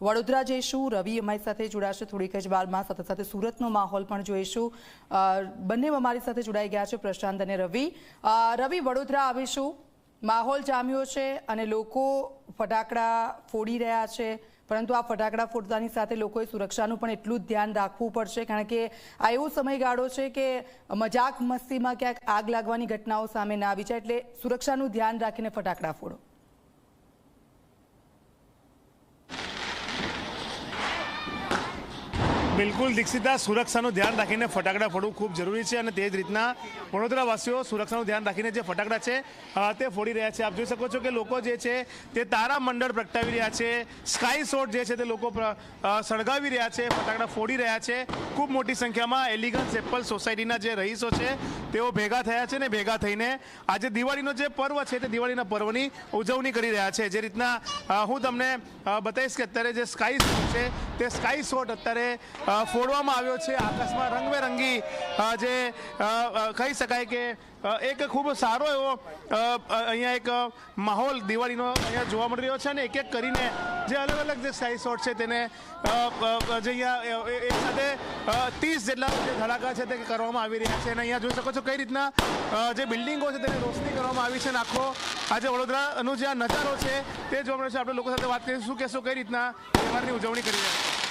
વડોદરા જઈશું, રવિ અમારી સાથે જોડાશે, થોડીક જ વારમાં સાથે સાથે સુરતનો માહોલ પણ જોઈશું. બંને અમારી સાથે જોડાઈ ગયા છે, પ્રશાંત અને રવિ. રવિ, વડોદરા આવીશું. માહોલ જામ્યો છે અને લોકો ફટાકડા ફોડી રહ્યા છે. પરંતુ આ ફટાકડા ફોડતાની સાથે લોકોએ સુરક્ષાનું પણ એટલું જ ધ્યાન રાખવું પડશે, કારણ કે આ એવો સમયગાળો છે કે મજાક મસ્તીમાં ક્યાંક આગ લાગવાની ઘટનાઓ સામે ના આવી જાય, એટલે સુરક્ષાનું ધ્યાન રાખીને ફટાકડા ફોડો. બિલકુલ દીક્ષિતા સુરક્ષાનું ધ્યાન રાખીને ફટાકડા ફોડવું ખૂબ જરૂરી છે અને તે જ રીતના વડોદરાવાસીઓ સુરક્ષાનું ધ્યાન રાખીને જે ફટાકડા છે તે ફોડી રહ્યા છે. આપ જોઈ શકો છો કે લોકો જે છે, તે તારા મંડળ પ્રગટાવી રહ્યા છે. સ્કાય શોટ જે છે, તે લોકો સળગાવી રહ્યા છે, ફટાકડા ફોડી રહ્યા છે. ખૂબ મોટી સંખ્યામાં એલિગન્સ એપલ સોસાયટીના જે રહીશો છે, તેઓ ભેગા થયા છે ને ભેગા થઈને આજે દિવાળીનો જે પર્વ છે, તે દિવાળીના પર્વની ઉજવણી કરી રહ્યા છે. જે રીતના હું તમને બતાવીશ કે અત્યારે જે સ્કાય શોટ છે, તે સ્કાય શોટ અત્યારે ફોડવામાં આવ્યો છે. આકાશમાં રંગબેરંગી જે કહી શકાય કે એક ખૂબ સારો એવો અહીંયા એક માહોલ દિવાળીનો અહીંયા જોવા મળી રહ્યો છે અને એક એક કરીને જે અલગ અલગ જે સ્કાય શોટ છે તેને જે અહીંયા એક સાથે ત્રીસ જેટલા જે ધડાકા છે તે કરવામાં આવી રહ્યા છે. અને અહીંયા જોઈ શકો છો કઈ રીતના જે બિલ્ડિંગો છે તેને રોશની કરવામાં આવી છે અને આખો આજે વડોદરાનો જે આ નજારો છે તે જોવા મળે છે. આપણે લોકો સાથે વાત કરીશું. શું કહેશો? કઈ રીતના તહેવારની ઉજવણી કરી રહ્યા છો?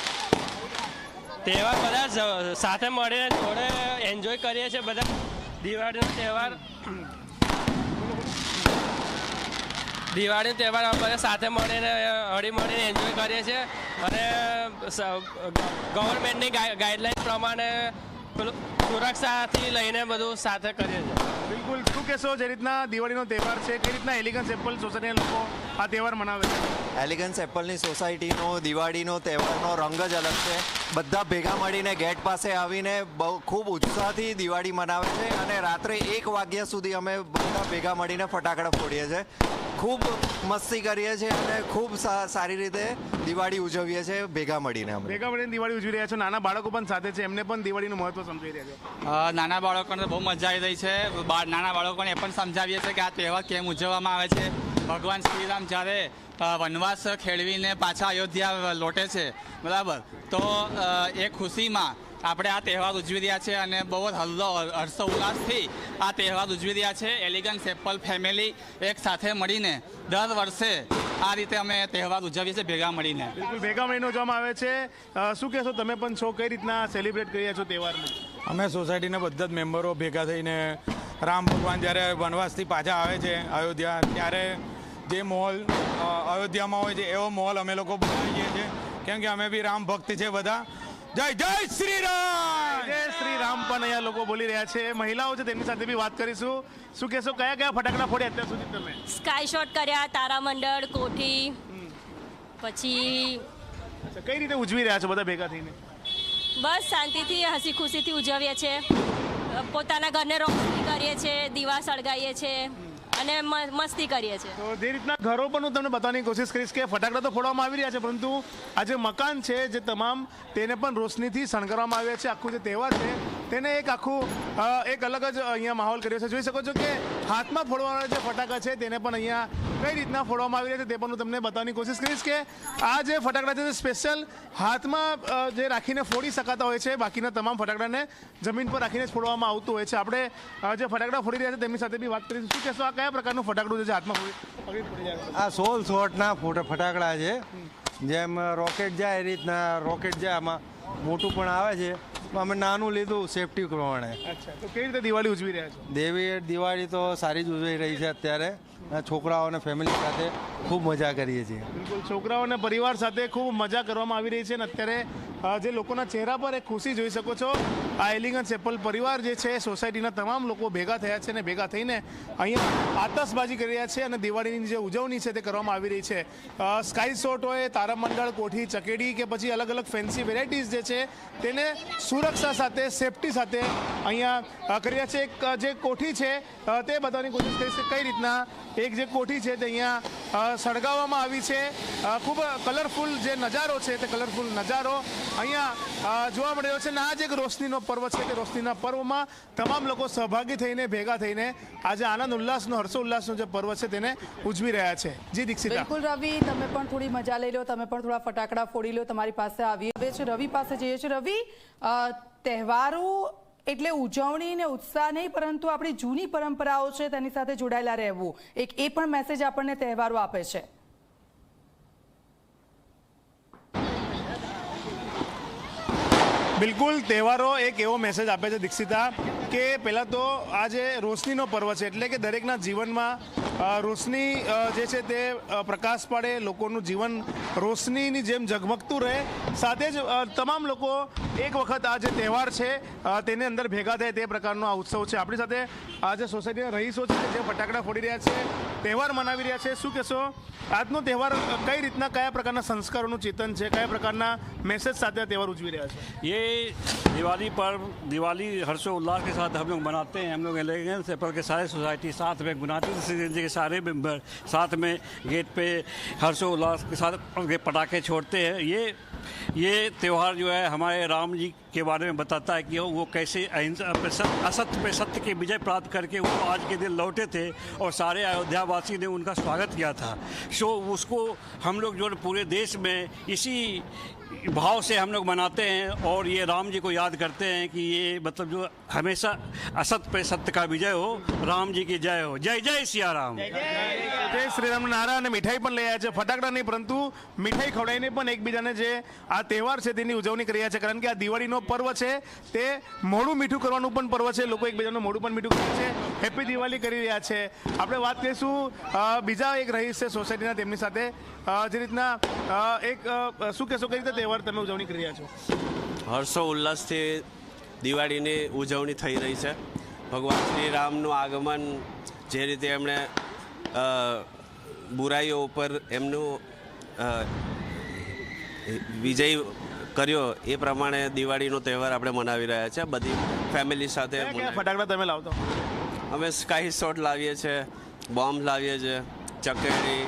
તહેવાર બધા સાથે મળીને જોડે એન્જોય કરીએ છીએ બધા. દિવાળીનો તહેવાર. દિવાળીનો તહેવાર અમે બધા સાથે મળીને હળી મળીને એન્જોય કરીએ છીએ. અને ગવર્મેન્ટની ગાઈડલાઈન પ્રમાણે સુરક્ષાથી લઈને બધું સાથે કરીએ છીએ. બિલકુલ. શું કહેશો, જે રીતના દિવાળીનો તહેવાર છે, કઈ રીતના એલિગન્સ એપલ સોસાયટીના લોકો આ તહેવાર મનાવે છે? એલિગન્સ એપલની સોસાયટીનો દિવાળીનો તહેવારનો રંગ જ અલગ છે. બધા ભેગા મળીને ગેટ પાસે આવીને બહુ ખૂબ ઉત્સાહથી દિવાળી મનાવે છે અને રાત્રે એક વાગ્યા સુધી અમે બધા ભેગા મળીને ફટાકડા ફોડીએ છીએ. ખૂબ મસ્તી કરીએ છીએ અને ખૂબ સારી રીતે દિવાળી ઉજવીએ છીએ ભેગા મળીને અમે ભેગા મળીને દિવાળી ઉજવી રહ્યા છો. નાના બાળકો પણ સાથે છે. એમને પણ દિવાળીનું મહત્વ સમજાવી રહ્યા છે. નાના બાળકોને બહુ મજા આવી રહી છે. નાના બાળકોને એ પણ સમજાવીએ છીએ કે આ તહેવાર કેમ ઉજવવામાં આવે છે. ભગવાન શ્રીરામ જ્યારે વનવાસ ખેડવીને પાછા અયોધ્યા લોટે છે. બરાબર? તો એ ખુશીમાં આપણે આ તહેવાર ઉજવી રહ્યા છે અને બહુ જ હલ્લો હર્ષો ઉલ્લાસથી આ તહેવાર ઉજવી રહ્યા છે. એલિગન્સ એપલ ફેમિલી એક સાથે મળીને દર વર્ષે આ રીતે અમે તહેવાર ઉજવીએ છીએ ભેગા મળીને. બિલકુલ ભેગા મળીને ઉજવવામાં આવે છે. શું કહેશો તમે પણ છો? કઈ રીતના સેલિબ્રેટ કરી રહ્યા છો તહેવારને? અમે સોસાયટીના બધા જ મેમ્બરો ભેગા થઈને રામ ભગવાન જ્યારે વનવાસથી પાછા આવે છે અયોધ્યા ત્યારે જે મોલ અયોધ્યામાં હોય છે એવો મોલ અમે લોકો બનાવીએ છીએ. કેમ કે અમે બી રામ ભક્ત છે બધા. જય જય શ્રી રામ જય શ્રી રામ પણ અહીંયા લોકો બોલી રહ્યા છે. મહિલાઓ છે તેમની સાથે બી વાત કરીશું. શું કહેશો કયા કયા ફટાકડા ફોડ્યા અત્યાર સુધી તમે? સ્કાય શોટ કર્યા તારામંડળ કોઠી પછી અચ્છા, કઈ રીતે ઉજવી રહ્યા છો બધા ભેગા થઈને? બસ શાંતિથી હસી ખુશીથી ઉજવીએ છીએ. પોતાના ઘરને રોશની કરીએ છીએ દીવા સળગાવીએ છીએ. અને મસ્તી કરીએ છીએ. તો જે રીતના ઘરો પણ હું તમને બતાવવાની કોશિશ કરીશ કે ફટાકડા તો ફોડવામાં આવી રહ્યા છે, પરંતુ આ જે મકાન છે, જે તમામ તેને પણ રોશનીથી શણગારવામાં આવ્યા છે. આખું જે તહેવાર છે, તેને એક આખું એક અલગ જ અહીંયા માહોલ કર્યો છે. જોઈ શકો છો કે હાથમાં ફોડવાના જે ફટાકા છે, તેને પણ અહીંયા કઈ રીતના ફોડવામાં આવી રહ્યા છે તે પણ હું તમને બતાવવાની કોશિશ કરીશ કે આ જે ફટાકડા છે તે સ્પેશિયલ હાથમાં જે રાખીને ફોડી શકાતા હોય છે બાકીના તમામ ફટાકડાને જમીન પર રાખીને જ ફોડવામાં આવતું હોય છે. આપણે જે ફટાકડા ફોડી રહ્યા છે તેમની સાથે બી વાત કરીશું. શું કહેશો? આ કયા પ્રકારનું ફટાકડું છે જે હાથમાં ફોડી આ સોળ શોર્ટના ફોટા ફટાકડા છે. જેમ રોકેટ જાય એ રીતના રોકેટ જાય આમાં મોટું પણ આવે છે. અમે નાનું લીધું સેફટી પ્રમાણે. તો કેવી રીતે દિવાળી ઉજવી રહ્યા છો? દેવી દિવાળી તો સારી જ ઉજવી રહી છે અત્યારે. છોકરાઓ અને ફેમિલી સાથે ખૂબ મજા કરીએ છીએ. બિલકુલ, છોકરાઓ અને પરિવાર સાથે ખૂબ મજા કરવામાં આવી રહી છે અને અત્યારે જે લોકોના ચહેરા પર એક ખુશી જોઈ શકો છો. આ એલિગન ચેપલ પરિવાર જે છે, સોસાયટીના તમામ લોકો ભેગા થયા છે અને ભેગા થઈને અહીંયા આતશબાજી કરી રહ્યા છે અને દિવાળીની જે ઉજવણી છે તે કરવામાં આવી રહી છે. સ્કાય શોટ હોય, તારામંડળ, કોઠી, ચકેડી કે પછી અલગ અલગ ફેન્સી વેરાયટીઝ જે છે તેને સુરક્ષા સાથે, સેફટી સાથે અહીંયા કરી રહ્યા છે. એક જે કોઠી છે તે બતાવવાની કોશિશ કરી છે કઈ રીતના એક જે કોઠી છે તે અહીંયા સળગાવવામાં આવી છે. ખૂબ કલરફુલ જે નજારો છે તે કલરફુલ નજારો અહીંયા જોવા મળી રહ્યો છે. અને આ જ એક રોશનીનો પર્વ છે કે રોશનીના પર્વમાં તમામ લોકો સહભાગી થઈને, ભેગા થઈને આજે આનંદ ઉલ્લાસનો હર્ષોલ્લાસનો જે પર્વ છે તેને ઉજવી રહ્યા છે. જી, દીક્ષિત. બિલકુલ રવિ, તમે પણ થોડી મજા લઈ લો, તમે પણ થોડા ફટાકડા ફોડી લો, તમારી પાસે આવી છે રવિ પાસે જઈએ છે રવિ તહેવારો એટલે ઉજવણી ને ઉત્સાહ નહીં, પરંતુ આપણી જૂની પરંપરાઓ છે તેની સાથે જોડાયેલા રહેવું. એક એ પણ મેસેજ આપણને તહેવારો આપે છે. બિલકુલ, તહેવારો એક એવો મેસેજ આપે છે, દીક્ષિતા, કે પહેલાં તો આ જે રોશનીનો પર્વ છે, એટલે કે દરેકના જીવનમાં રોશની અ, જે છે તે અ, પ્રકાશ પાડે લોકોનું જીવન રોશનીની જેમ ઝગમગતું રહે સાથે જ અ, તમામ લોકો એક વખત આ જે તહેવાર છે અ, તેની અંદર ભેગા થાય તે પ્રકારનો આ ઉત્સવ છે આપણી સાથે આ જે સોસાયટીના રહીશો છે જે ફટાકડા ફોડી રહ્યા છે તહેવાર મનાવી રહ્યા છે શું કહેશો આજનો તહેવાર અ, કઈ રીતના કયા પ્રકારના સંસ્કારોનું ચેતન છે કયા પ્રકારના મેસેજ સાથે આ તહેવાર ઉજવી રહ્યા છે ये दिवाली पर्व दिवाली हर्षोल्लास के साथ हम लोग मनाते हैं हम लोग एलिगेंस एप्पल के सारे सोसाइटी साथ में मनाते हैं जिससे के सारे मेंबर साथ में गेट पे हर्षोल्लास के साथ उनके पटाखे छोड़ते हैं। ये ये त्यौहार जो है हमारे राम जी के बारे में बताता है कि वो कैसे अहिंसा पे सत्य- असत्य पे सत्य की विजय प्राप्त करके वो आज के दिन लौटे थे और सारे अयोध्या अयोध्यावासी ने उनका स्वागत किया था। सो उसको हम लोग जो है पूरे देश में इसी भाव से हम लोग मनाते हैं और ये राम जी को याद करते हैं कि ये मतलब जो हमेशा असत्य पे सत्य का विजय हो राम जी की जय हो जय जय सिया राम જય શ્રીરામ નારા અને મીઠાઈ પણ લઈ આવ્યા છે ફટાકડા નહીં પરંતુ મીઠાઈ ખવડાવીને પણ એકબીજાને જે આ તહેવાર છે તેની ઉજવણી કરી રહ્યા છે કારણ કે આ દિવાળીનો પર્વ છે તે મોડું મીઠું કરવાનું પણ પર્વ છે લોકો એકબીજાનું મોડું પણ મીઠું કરે છે હેપી દિવાળી કરી રહ્યા છે આપણે વાત કરીશું અ, બીજા એક રહીશ છે સોસાયટીના તેમની સાથે અ, જે રીતના એક શું કહેશો કઈ રીતે તહેવાર તમે ઉજવણી કરી રહ્યા છો? હર્ષો ઉલ્લાસથી દિવાળીની ઉજવણી થઈ રહી છે. ભગવાન શ્રી રામનું આગમન જે રીતે એમણે બુરાઈઓ ઉપર એમનું વિજય કર્યો એ પ્રમાણે દિવાળીનો તહેવાર આપણે મનાવી રહ્યા છે. બધી ફેમિલી સાથે ફટાકડા તમે લાવતો? અમે સ્કાય શોટ લાવીએ છીએ બોમ્બ લાવીએ છીએ ચકેડી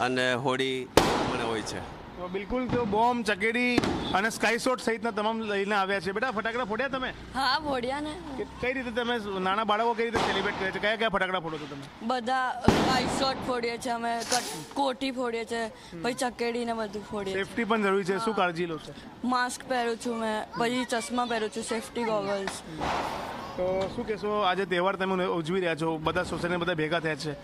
અને હોડી મને હોય છે. તો બિલકુલ તો બોમ્બ ચકેડી અને સ્કાય શોટ સહિતના તમામ લઈને આવ્યા છે. બેટા ફટાકડા ફોડ્યા તમે? હા ફોડ્યા ને. કઈ રીતે તમે નાના બાળકો કઈ રીતે સેલિબ્રેટ કરે છે? કયા કયા ફટાકડા ફોડો છો તમે? બધા વાઇટ શોટ ફોડીએ છીએ અમે કટ- ફોડીએ છીએ પછી ચકેડી ને બધું ફોડીએ સેફટી પણ જરૂરી છે. શું કાળજી લો છો? માસ્ક પહેરું છું મેં પછી ચશ્મા પહેરું છું સેફટી ગોગલ્સ તો શું કહેશો આજે તહેવાર તમે ઉજવી રહ્યા છો બધા સોસાયટી બધા ભેગા થયા છે.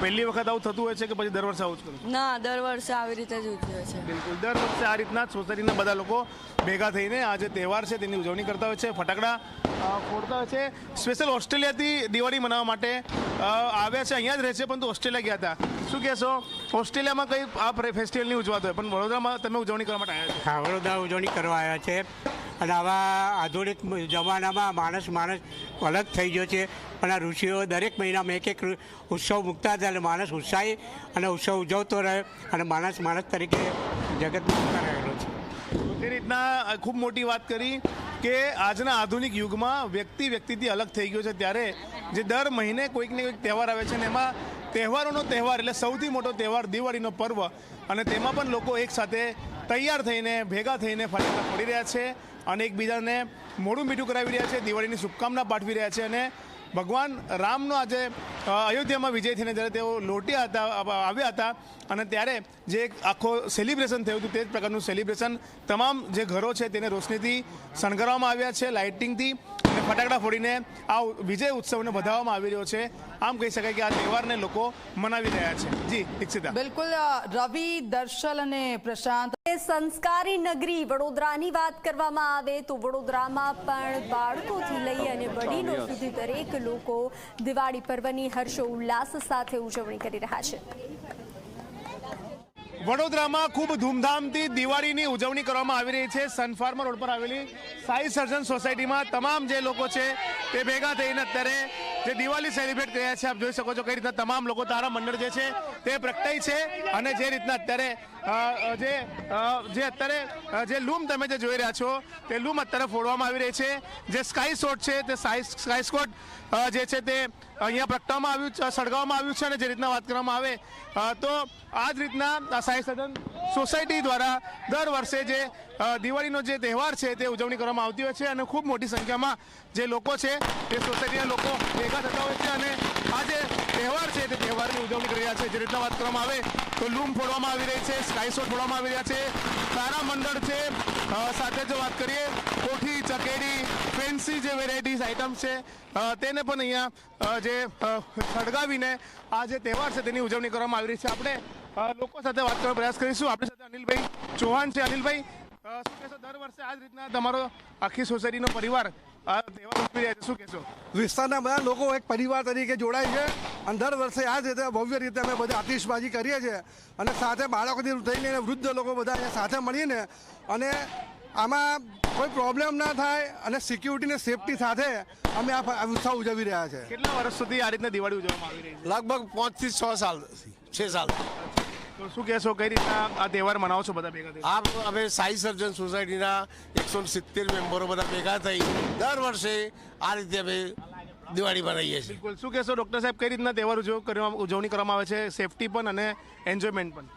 પહેલી વખત આવું થતું હોય છે કે પછી દર વર્ષે આવું જ કરું ના દર વર્ષે આવી રીતે જ ઉજવે છે. બિલકુલ. દર વર્ષે આ રીતના સોસાયટીના બધા લોકો ભેગા થઈને આ જે તહેવાર છે તેની ઉજવણી કરતા હોય છે ફટાકડા ફોડતા હોય છે. સ્પેશિયલ ઓસ્ટ્રેલિયાથી દિવાળી મનાવવા માટે આવ્યા છે અહીંયા જ રહે છે પરંતુ ઓસ્ટ્રેલિયા ગયા હતા. શું કહેશો ઓસ્ટ્રેલિયામાં કઈ આ ફેસ્ટિવલ નહીં ઉજવાતો હોય પણ વડોદરામાં તમે ઉજવણી કરવા માટે આવ્યા છો? હા વડોદરા ઉજવણી કરવા આવ્યા છે. અને આવા આધુનિક જમાનામાં માણસ માણસ અલગ થઈ ગયો છે. પણ આ ઋષિઓ દરેક મહિનામાં એક એક ઉત્સવ મૂકતા હતા એટલે માણસ ઉત્સાહી અને ઉત્સવ ઉજવતો રહે અને માણસ માણસ તરીકે જગતમાં રહેલો છે. તે રીતના ખૂબ મોટી વાત કરી કે આજના આધુનિક યુગમાં વ્યક્તિ વ્યક્તિથી અલગ થઈ ગયો છે. ત્યારે જે દર મહિને કોઈક ને કોઈક તહેવાર આવે છે ને એમાં તહેવારોનો તહેવાર એટલે સૌથી મોટો તહેવાર દિવાળીનો પર્વ. અને તેમાં પણ લોકો એકસાથે તૈયાર થઈને, ભેગા થઈને ફટાકડા ફોડી રહ્યા છે. અને એકબીજાને મોડું મીઠું કરાવી રહ્યા છે, દિવાળીની શુભકામના પાઠવી રહ્યા છે અને ભગવાન રામનો આજે અયોધ્યામાં વિજય થઈને જ્યારે તેઓ લોટ્યા હતા આવ્યા હતા અને ત્યારે જે આખો સેલિબ્રેશન થયું હતું તે જ પ્રકારનું સેલિબ્રેશન તમામ જે ઘરો છે તેને રોશનીથી શણગારવામાં આવ્યા છે લાઇટિંગથી અને ફટાકડા ફોડીને આ વિજય ઉત્સવને વધાવવામાં આવી રહ્યો છે. આમ કહી શકાય કે આ તહેવારને લોકો મનાવી રહ્યા છે. જી દીક્ષિતા. બિલકુલ રવિ દર્શલ અને પ્રશાંત. સંસ્કારી નગરી વડોદરાની વાત કરવામાં આવે તો વડોદરામાં પણ બાળકોથી લઈ અને વડીલો સુધી દરેક લોકો દિવાળી પર્વની હર્ષોલ્લાસ સાથે ઉજવણી કરી રહ્યા છે. વડોદરામાં ખૂબ ધૂમધામથી દિવાળીની ઉજવણી કરવામાં આવી રહી છે. સનફાર્મર રોડ પર આવેલી સાઈ સર્જન સોસાયટીમાં તમામ જે લોકો છે તે ભેગા થઈને અત્યારે જે દિવાળી સેલિબ્રેટ કર્યા છે, આપ જોઈ શકો છો કઈ રીતના તમામ લોકો તારા મંડળ જે છે તે પ્રગટાઈ છે અને જે રીતના અત્યારે જે જે અત્યારે જે લૂમ તમે જે જોઈ રહ્યા છો તે લૂમ અત્યારે ફોડવામાં આવી રહી છે. જે સ્કાય શોટ છે તે સ્કાય સ્કોટ જે છે તે અહીંયા પ્રગટાવવામાં આવ્યું છે, સળગાવવામાં આવ્યું છે અને જે રીતના વાત કરવામાં આવે તો આ જ રીતના સાંઈ સદન સોસાયટી દ્વારા દર વર્ષે જે દિવાળીનો જે તહેવાર છે તે ઉજવણી કરવામાં આવતી હોય છે અને ખૂબ મોટી સંખ્યામાં જે લોકો છે તે સોસાયટીના લોકો ભેગા હોય છે અને આ જે તહેવાર છે તે તહેવારની ઉજવણી કરી રહ્યા છે. જે રીતના વાત કરવામાં આવે તો લૂમ ફોડવામાં આવી રહી છે સ્કાય ફોડવામાં આવી રહ્યા છે. તારા મંડળ છે સાથે જો વાત કરીએ, કોઠી, ચકેડી, ફેન્સી જે વેરાયટીઝ આઇટમ છે તેને પણ અહીંયા જે સળગાવીને આ જે તહેવાર છે તેની ઉજવણી કરવામાં આવી રહી છે. આપણે લોકો સાથે વાત કરવાનો પ્રયાસ કરીશું. આપણી સાથે અનિલભાઈ ચૌહાણ છે. અનિલભાઈ શું કહેશો? દર વર્ષે આ જ રીતના તમારો આખી સોસાયટીનો પરિવાર શું કહેશો? વિસ્તારના બધા લોકો એક પરિવાર તરીકે જોડાય છે અને દર વર્ષે આ જ રીતે ભવ્ય રીતે અમે બધા આતિશબાજી કરીએ છીએ. અને સાથે બાળકોથી થઈને વૃદ્ધ લોકો બધા સાથે મળીને અને આમાં કોઈ પ્રોબ્લેમ ના થાય અને સિક્યુરિટીને સેફટી સાથે અમે આ ઉત્સવ ઉજવી રહ્યા છે. કેટલા વર્ષ સુધી આ રીતના દિવાળી ઉજવવામાં આવી રહી છે? લગભગ પાંચથી છ સાલ છ સાલ. તો શું કહેશો કઈ રીતના આ તહેવાર મનાવો છો બધા ભેગા થઈને? આ અમે સાઈ સર્જન સોસાયટીના એકસો સિત્તેર મેમ્બરો બધા ભેગા થઈ દર વર્ષે આ રીતે અમે દિવાળી મનાવીએ છીએ. બિલકુલ. શું કહેશો ડૉક્ટર સાહેબ કઈ રીતના તહેવાર ઉજવ ઉજવણી કરવામાં આવે છે? સેફટી પણ અને એન્જોયમેન્ટ પણ.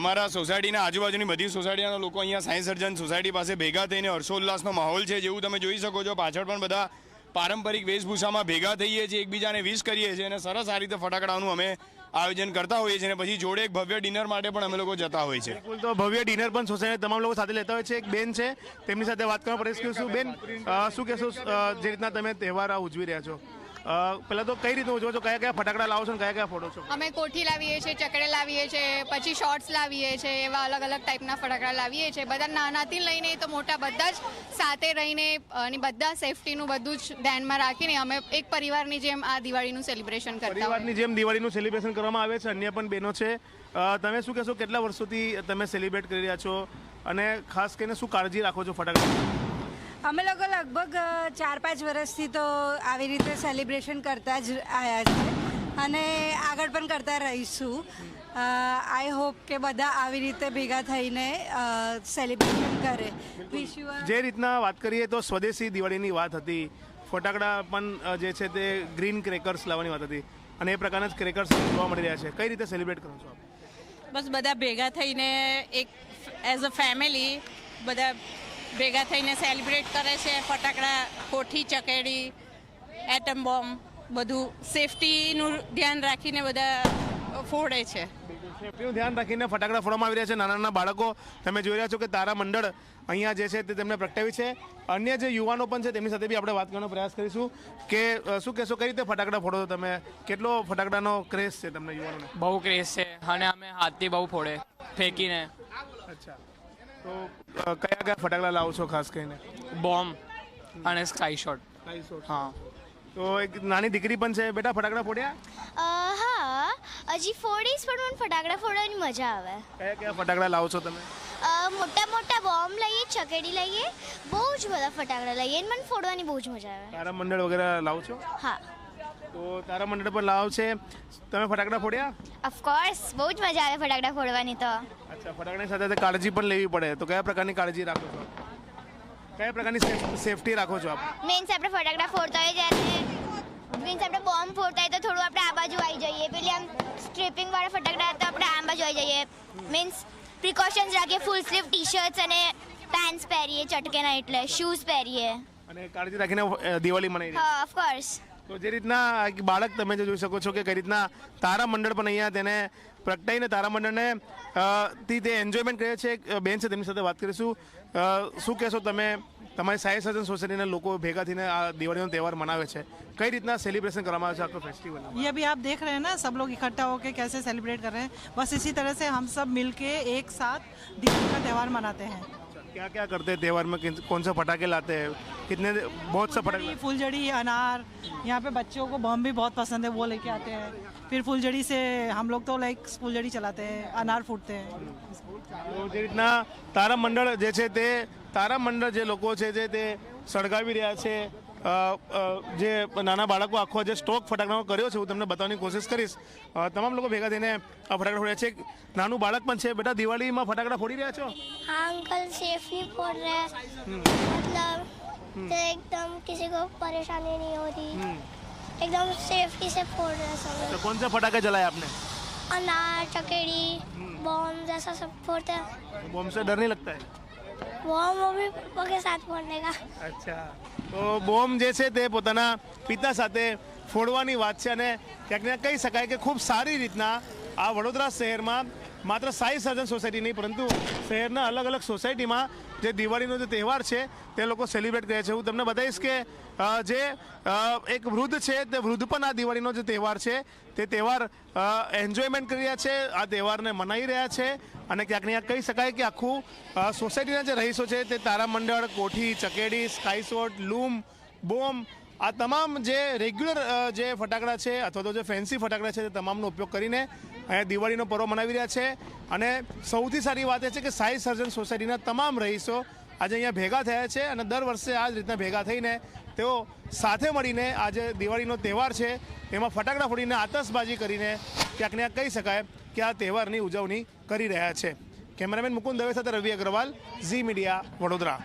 અમારા સોસાયટીના આજુબાજુની બધી સોસાયટીના લોકો અહીંયા સાયન્સ સર્જન સોસાયટી પાસે ભેગા થઈને હર્ષોલ્લાસનો માહોલ છે જેવું તમે જોઈ શકો છો. પાછળ પણ બધા પારંપરિક વેશભૂષામાં ભેગા થઈએ છીએ એકબીજાને વિશ કરીએ છીએ અને સરસ આ રીતે ફટાકડાનું અમે આયોજન કરતા હોઈએ છીએ પછી જોડે એક ભવ્ય ડિનર માટે પણ અમે લોકો જતા હોઈએ છીએ. તો ભવ્ય ડિનર પણ સોસાયટી તમામ લોકો સાથે લેતા હોય છે. એક બેન છે, તેમની સાથે વાત કરવા પ્રયાસ કરીશું. બેન શું કહેશો જે રીતના તમે તહેવાર ઉજવી રહ્યા છો? પહેલા તો કઈ રીતનું ઉજવો છો? કયા કયા ફટાકડા લાવો છો કયા કયા ફોડો છો? અમે કોઠી લાવીએ છીએ ચકડે લાવીએ છીએ પછી શોર્ટ્સ લાવીએ છીએ એવા અલગ અલગ ટાઈપના ફટાકડા લાવીએ છીએ. બધા નાનાથી લઈને તો મોટા બધા જ સાથે રહીને અને બધા સેફટીનું બધું જ ધ્યાનમાં રાખીને અમે એક પરિવારની જેમ આ દિવાળીનું સેલિબ્રેશન કરતા પરિવારની જેમ દિવાળીનું સેલિબ્રેશન કરવામાં આવે છે. અન્ય પણ બહેનો છે. તમે શું કહેશો? કેટલા વર્ષોથી તમે સેલિબ્રેટ કરી રહ્યા છો? અને ખાસ કરીને શું કાળજી રાખો છો ફટાકડા અમે લોકો લગભગ ચાર પાંચ વર્ષથી તો આવી રીતે સેલિબ્રેશન કરતા જ આવ્યા છે અને આગળ પણ કરતા રહીશું. આઈ હોપ કે બધા આવી રીતે ભેગા થઈને સેલિબ્રેશન કરે. જે રીતના વાત કરીએ તો સ્વદેશી દિવાળીની વાત હતી. ફટાકડા પણ જે છે તે ગ્રીન ક્રેકર્સ લાવવાની વાત હતી. અને એ પ્રકારના જ ક્રેકર્સ જોવા મળી રહ્યા છે. કઈ રીતે સેલિબ્રેટ કરો છો બસ બધા ભેગા થઈને એક એઝ અ ફેમિલી બધા ભેગા થઈને સેલિબ્રેટ કરે છે ફટાકડા કોઠી ચકેડી એટમ બોમ્બ બધું સેફટીનું ધ્યાન રાખીને બધા ફોડે છે. સેફટીનું ધ્યાન રાખીને ફટાકડા ફોડવામાં આવી રહ્યા છે નાના નાના બાળકો. તમે જોઈ રહ્યા છો કે તારા મંડળ અહીંયા જે છે તે તેમને પ્રગટાવી છે. અન્ય જે યુવાનો પણ છે તેમની સાથે બી આપણે વાત કરવાનો પ્રયાસ કરીશું કે શું કહેશો કઈ રીતે ફટાકડા ફોડો તમે? કેટલો ફટાકડાનો ક્રેઝ છે તમને યુવાનોને? બહુ ક્રેઝ છે અને અમે હાથથી બહુ ફોડે ફેંકીને. અચ્છા. તો કયા કયા ફટાકડા લાવો છો ખાસ કરીને? બોમ્બ અને સ્કાય શોટ. હા. તો એક નાની દીકરી પણ છે બેટા ફટાકડા ફોડ્યા? હા. હજી ફોડીશ પણ મને ફટાકડા ફોડવાની મજા આવે. કયા કયા ફટાકડા લાવો છો તમે? મોટા મોટા બોમ્બ લઈએ ચકેડી લઈએ બહુ જ બધા ફટાકડા લઈએ મને ફોડવાની બહુ જ મજા આવે. તારા મંડળ વગેરે લાવો છો? હા. તો તારા મંડળ પર લાવ છે. તમે ફટાકડા ફોડ્યા? ઓફકોર્સ બહુ જ મજા આવે ફટાકડા ફોડવાની તો. અચ્છા ફટાકડાની સાથે કાળજી પણ લેવી પડે. તો કયા પ્રકારની કાળજી રાખો છો કયા પ્રકારની સેફટી રાખો છો આપ? મીન્સ આપણે ફટાકડા ફોડતા હોય જ્યારે મીન્સ આપણે બોમ્બ ફોડતા હોય તો થોડું આપણે આ બાજુ આવી જઈએ. પેલી આમ સ્ટ્રીપિંગ વાળા ફટાકડા તો આપણે આ બાજુ આવી જઈએ. મીન્સ પ્રિકોશન્સ રાખીએ ફૂલ સ્લીવ ટી શર્ટ્સ અને પેન્ટ્સ પહેરીએ ચટકે ના એટલે શૂઝ પહેરીએ. અને કાળજી રાખીને દિવાળી મનાવી હા ઓફકોર્સ તો જે રીતના એક બાળક તમે જે જોઈ શકો છો કે કઈ રીતના તારા મંડળ પણ અહીંયા તેને પ્રગટાઈને તારા મંડળને અ, થી તે એન્જોયમેન્ટ કરે છે એક બેન છે તેમની સાથે વાત કરીશું અ, શું કહેશો તમે તમારી સાઈ સર્જન સોસાયટીના લોકો ભેગા થઈને આ દિવાળીનો તહેવાર મનાવે છે કઈ રીતના સેલિબ્રેશન કરવામાં આવે છે આખો ફેસ્ટિવલ ये अभी आप देख रहे हैं ना सब लोग इकट्ठा होकर कैसे सेलिब्रेट कर रहे हैं बस इसी तरह से हम सब मिलके एक साथ दिवाली का त्यौहार मनाते हैं क्या क्या करते हैं त्यौहार में किन- कौन सा पटाखे लाते हैं कितने बहुत सा पटाखे फुलझड़ी अनार यहाँ पे बच्चों को बम भी बहुत पसंद है वो लेके आते हैं फिर फुलझड़ी से हम लोग तो लाइक फुलझड़ी चलाते हैं अनार फूटते हैं તો જે રીતના તારા મંડળ જે છે તે તારા મંડળ જે લોકો છે જે તે સળગાવી રહ્યા છે અ, અ, જે નાના બાળકો આખો જે સ્ટોક ફટાકડાનો કર્યો છે હું તમને બતાવવાની કોશિશ કરીશ અ, તમામ લોકો ભેગા થઈને આ ફટાકડા ફોડ્યા છે એક નાનું બાળક પણ છે બેટા દિવાળીમાં ફટાકડા ફોડી રહ્યા છો हाँ अंकल सेफली फोड़ रहे हैं मतलब तो एकदम किसी को परेशानी नहीं हो रही एकदम सेफ्टी से फोड़ रहे हैं सब तो कौन से फटाके जलाए आपने अनार चकेड़ी बॉम्ब जैसा सब फोड़ते हैं बॉम्ब से डर नहीं लगता है અચ્છા. તો બોમ જે છે તે પોતાના પિતા સાથે ફોડવાની વાત છે અને ક્યાંક કહી શકાય કે ખૂબ સારી રીતના આ વડોદરા શહેરમાં માત્ર સાઈ સર્જન સોસાયટી નહીં, પરંતુ શહેરના અલગ અલગ સોસાયટીમાં જે દિવાળીનો જે તહેવાર છે, તે લોકો સેલિબ્રેટ કરે છે. હું તમને બતાવીશ કે જે એક વૃદ્ધ છે, તે વૃદ્ધ પણ આ દિવાળીનો જે તહેવાર છે, તે તહેવાર એન્જોયમેન્ટ કરી રહ્યા છે, આ તહેવારને મનાવી રહ્યા છે અને ક્યાંક ને કહી શકાય કે આખું સોસાયટીના જે રહીશો છે, તે તારામંડળ, કોઠી, ચકેડી સ્કાય શોટ લૂમ બોમ્બ આ તમામ જે રેગ્યુલર જે ફટાકડા છે અથવા તો જે ફેન્સી ફટાકડા છે તે તમામનો ઉપયોગ કરીને અહીંયા દિવાળીનો પર્વ મનાવી રહ્યા છે. અને સૌથી સારી વાત એ છે કે સાઈ સર્જન સોસાયટીના તમામ રહીશો આજે અહીંયા ભેગા થયા છે અને દર વર્ષે આ જ રીતના ભેગા થઈને તેઓ સાથે મળીને આજે દિવાળીનો તહેવાર છે એમાં ફટાકડા ફોડીને આતશબાજી કરીને ક્યાંક ને કહી શકાય કે આ તહેવારની ઉજવણી કરી રહ્યા છે. કેમેરામેન મુકુંદ દવે સાથે રવિ અગ્રવાલ, ઝી મીડિયા વડોદરા.